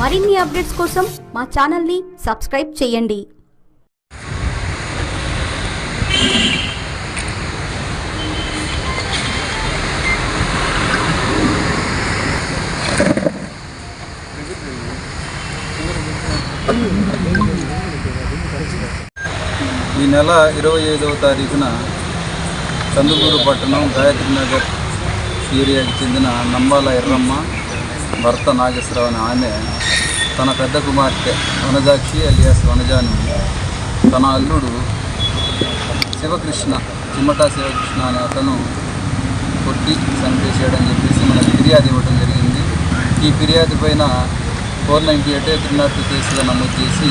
మరిన్ని అప్డేట్స్ కోసం మా ఛానల్ని సబ్స్క్రైబ్ చేయండి. ఈ నెల ఇరవై ఐదవ తారీఖున చందుకూరు పట్టణం గాయత్రి నగర్ ఏరియాకి చెందిన నంబాల ఎర్రమ్మ భర్త నాగేశ్వరరావు అనే ఆమె తన పెద్ద కుమార్తె వనజాక్షి అలియాస్ వనజాని. తన అల్లుడు శివకృష్ణ చిమ్మటా శివకృష్ణ అనే అతను కొట్టి చంపేసేయడని చెప్పేసి మనకు ఫిర్యాదు ఇవ్వడం జరిగింది. ఈ ఫిర్యాదు పైన four ninety eight three not two కేసుగా నమోదు చేసి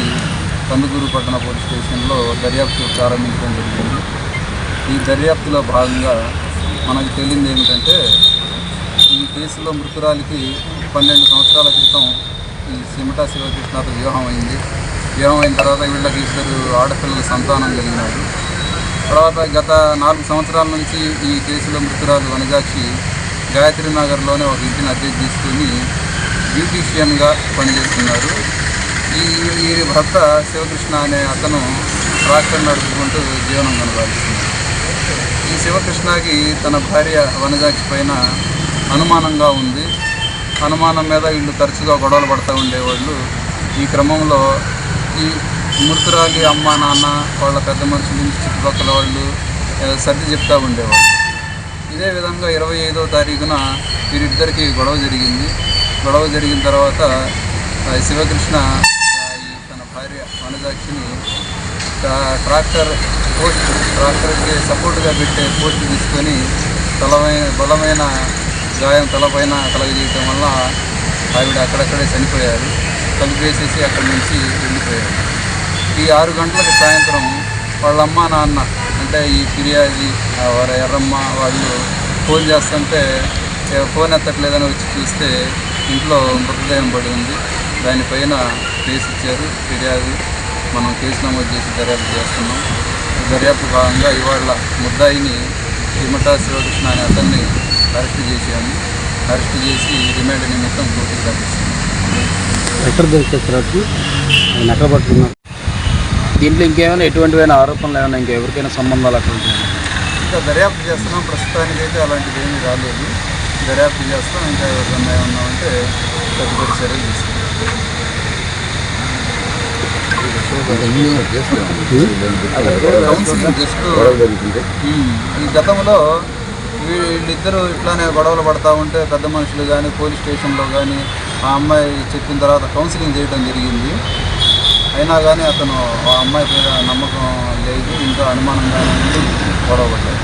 కందుకూరు పట్టణ పోలీస్ స్టేషన్లో దర్యాప్తు ప్రారంభించడం జరిగింది. ఈ దర్యాప్తులో భాగంగా మనకు తెలియదు ఏమిటంటే కేసులో మృతురాలికి పన్నెండు సంవత్సరాల క్రితం ఈ సిమటా శివకృష్ణతో వివాహం అయింది. వివాహం అయిన తర్వాత వీళ్ళకి ఇద్దరు ఆడపిల్లల సంతానం కలిగినారు తర్వాత గత నాలుగు సంవత్సరాల నుంచి ఈ కేసులో మృతురాలు వనజాక్షి గాయత్రి నగర్లోనే ఒక ఇంటిని అద్దె తీసుకుని బ్యూటీషియన్గా పనిచేస్తున్నారు. ఈ ఈ భర్త శివకృష్ణ అనే అతను ట్రాక్టర్ నడుపుకుంటూ జీవనం కొనసాగిస్తున్నారు ఈ శివకృష్ణకి తన భార్య వనజాక్షి పైన అనుమానంగా ఉంది. అనుమానం మీద వీళ్ళు తరచుగా గొడవలు పడుతూ ఉండేవాళ్ళు. ఈ క్రమంలో ఈ మృతురాలి అమ్మ నాన్న వాళ్ళ పెద్ద మనుషులు చుట్టుపక్కల వాళ్ళు సర్ది చెప్తూ ఉండేవాళ్ళు. ఇదే విధంగా ఇరవై ఐదో తారీఖున వీరిద్దరికీ గొడవ జరిగింది. గొడవ జరిగిన తర్వాత శివకృష్ణ తన భార్య వనజాక్షిని ట్రా- ట్రాక్టర్ పోస్ట్ ట్రాక్టర్కి సపోర్ట్గా పెట్టే పోస్ట్ తీసుకొని బలమైన బలమైన గాయం తలపైన కలగజేయటం వల్ల ఆవిడ అక్కడక్కడే చనిపోయారు. కలిపేసేసి అక్కడి నుంచి వెళ్ళిపోయారు. ఈ ఆరు గంటలకు సాయంత్రం వాళ్ళ అమ్మ నాన్న అంటే ఈ ఫిర్యాది ఆ వారి ఎర్రమ్మ వాళ్ళు ఫోన్ చేస్తుంటే ఫోన్ ఎత్తట్లేదని వచ్చి చూస్తే ఇంట్లో మృతదేహం పడి ఉంది. దానిపైన కేసు ఇచ్చారు. ఫిర్యాదు మనం కేసు నమోదు చేసి దర్యాప్తు చేస్తున్నాం. దర్యాప్తు భాగంగా ఇవాళ ముద్దాయిని తిమ్మటా శివకృష్ణ అనే అతన్ని అరెస్ట్ చేశాము అరెస్ట్ చేసి రిమాండ్ నిమిత్తం కోర్టుకు తరలిస్తున్నాం ఎక్కడ దొరికేసరికి ఆయన ఎక్కడ పట్టుకున్నారు? దీంట్లో ఇంకేమైనా ఎటువంటివైనా ఆరోపణలు ఏమైనా ఇంకెవరికైనా సంబంధాలు అక్కడ ఉంటాయా? ఇంకా దర్యాప్తు చేస్తున్నాం. ప్రస్తుతానికి అయితే అలాంటిది ఏమీ రాలేదు. దర్యాప్తు చేస్తాం ఇంకా ఎవరికన్నా ఏమన్నా ఉంటే తదుపరి చర్యలు తీసుకుంటాం. గతంలో వీళ్ళిద్దరూ ఇట్లానే గొడవలు పడతా ఉంటే పెద్ద మనుషులు కానీ పోలీస్ స్టేషన్లో కానీ ఆ అమ్మాయి చెప్పిన తర్వాత కౌన్సిలింగ్ చేయడం జరిగింది. అయినా కానీ అతను ఆ అమ్మాయి మీద నమ్మకం లేదు ఇంకా అనుమానంగానే ఉండి గొడవ పడ్డాడు.